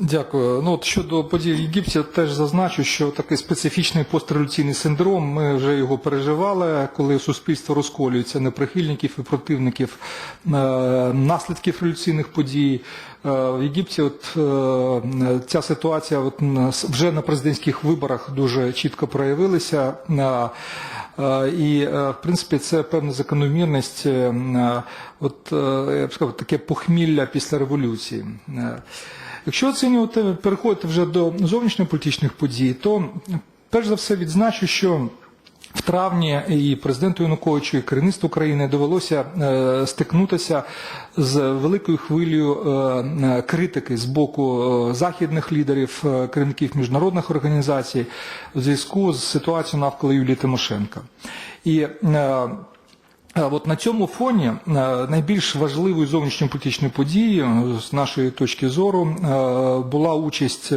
Дякую. Ну от щодо подій в Єгипті, теж зазначу, що такий специфічний постреволюційний синдром. Ми вже його переживали, коли суспільство розколюється на прихильників і противників е, наслідків революційних подій. Е, в Єгипті, от е, ця ситуація, от вже на президентських виборах дуже чітко проявилася. І, в принципі, це певна закономірність, от, я б сказав, таке похмілля після революції. Якщо оцінювати, переходити вже до зовнішньополітичних подій, то перш за все відзначу, що в травні і президенту Януковичу, і керівництву України довелося е, стикнутися з великою хвилею е, критики з боку е, західних лідерів, е, керівників міжнародних організацій у зв'язку з ситуацією навколо Юлії Тимошенка. І Е, От на цьому фоні е, найбільш важливою зовнішньополітичною подією, е, з нашої точки зору, е, була участь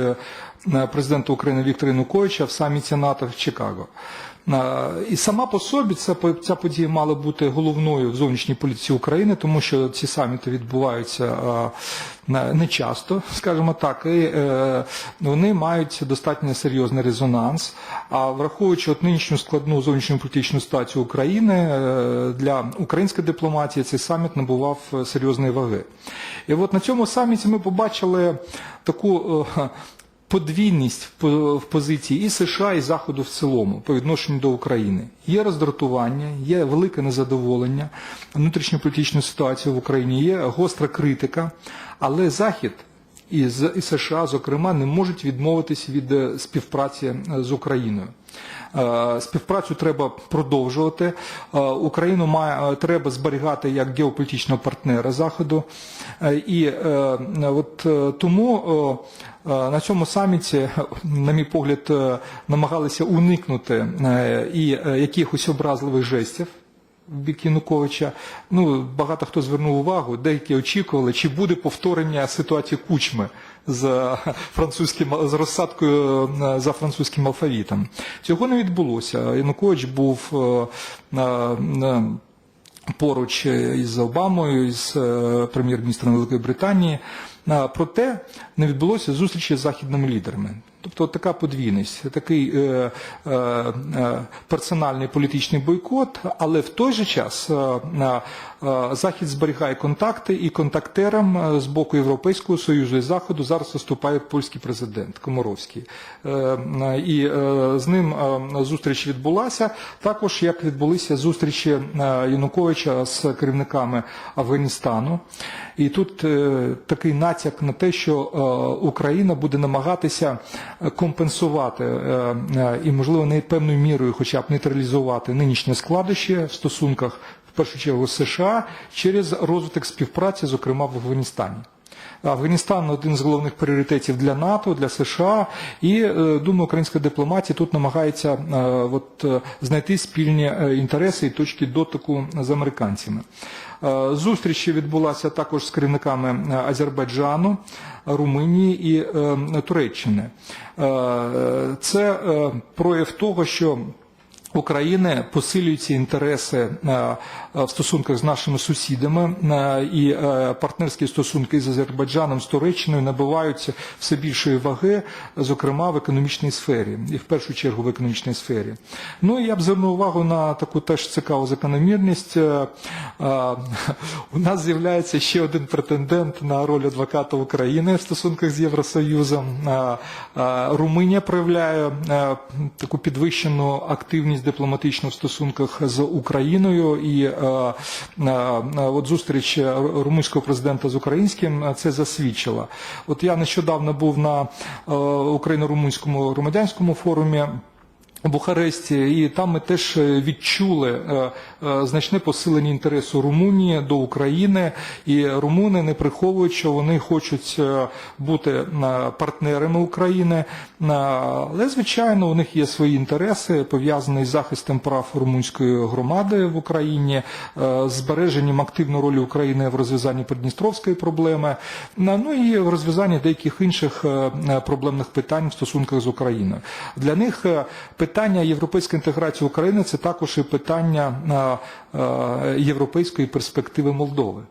президента України Віктора Януковича в саміті НАТО в Чикаго. Е, І сама по собі ця, ця подія мала бути головною в зовнішній політиці України, тому що ці саміти відбуваються е, не часто, скажімо так, і е, вони мають достатньо серйозний резонанс. А враховуючи от нинішню складну зовнішньополітичну ситуацію України, е, для української дипломатії цей саміт набував е, серйозної ваги. І от на цьому саміті ми побачили таку. Подвійність в по- в позиції і США, і Заходу в цілому по відношенню до України. Є роздратування, є велике незадоволення внутрішньополітичної ситуації в Україні, є гостра критика, але Захід і, США, зокрема, не можуть відмовитися від е, співпраці е, з Україною. Е, Співпрацю треба продовжувати. Е, Україну має е, треба зберігати як геополітичного партнера Заходу. І от тому на цьому саміті, на мій погляд, намагалися уникнути і якихось образливих жестів бік Януковича. Ну, багато хто звернув увагу, деякі очікували, чи буде повторення ситуації кучми з французьким з розсадкою е, за французьким алфавітом. Цього не відбулося. Янукович був е, на- на- поруч із Обамою, із е, прем'єр-міністром Великої Британії. Проте не відбулося зустрічі з західними лідерами. Тобто от така подвійність, такий е, е, е, персональний політичний бойкот, але в той же час е, е, Захід зберігає контакти і контактерам е, з боку Європейського Союзу і Заходу зараз виступає польський президент Комаровський. Е, е, І е, з ним е, зустріч відбулася, також як відбулися зустрічі Януковича з керівниками Афганістану. І тут е, такий натяк на те, що е, Україна буде намагатися компенсувати е, е, і, можливо, не певною мірою, хоча б нейтралізувати нинішнє складище в стосунках, в першу чергу, США через розвиток співпраці, зокрема в Афганістані. Афганістан один з головних пріоритетів для НАТО, для США, і е, думаю, українська дипломатія тут намагається е, от, е, знайти спільні інтереси і точки дотику з американцями. Зустріч відбулася також з керівниками Азербайджану, Румунії і Туреччини. Це прояв того, що України посилюються інтереси е, в стосунках з нашими сусідами е, і е, партнерські стосунки з Азербайджаном, з Туреччиною набуваються все більшої ваги, зокрема в економічній сфері, і в першу чергу в економічній сфері. Ну і я б звернув увагу на таку теж цікаву закономірність. У нас з'являється ще один претендент на роль адвоката України в стосунках з Євросоюзом. Румунія проявляє таку підвищену активність дипломатичну в стосунках з Україною. І е, е, е, от зустріч румунського президента з українським це засвідчила. От я нещодавно був на україно-румунському громадянському форумі. Бухаресті, і там ми теж е, відчули е, е, значне посилення інтересу Румунії до України, і румуни не приховують, що вони хочуть бути партнерами України. Але, звичайно, у них є свої інтереси, пов'язані з захистом прав румунської громади в Україні, збереженням активної ролі України в розв'язанні Придністровської проблеми, ну і в розв'язанні деяких інших проблемних питань в стосунках з Україною. Для них е, питання європейської інтеграції України це також і питання європейської перспективи Молдови.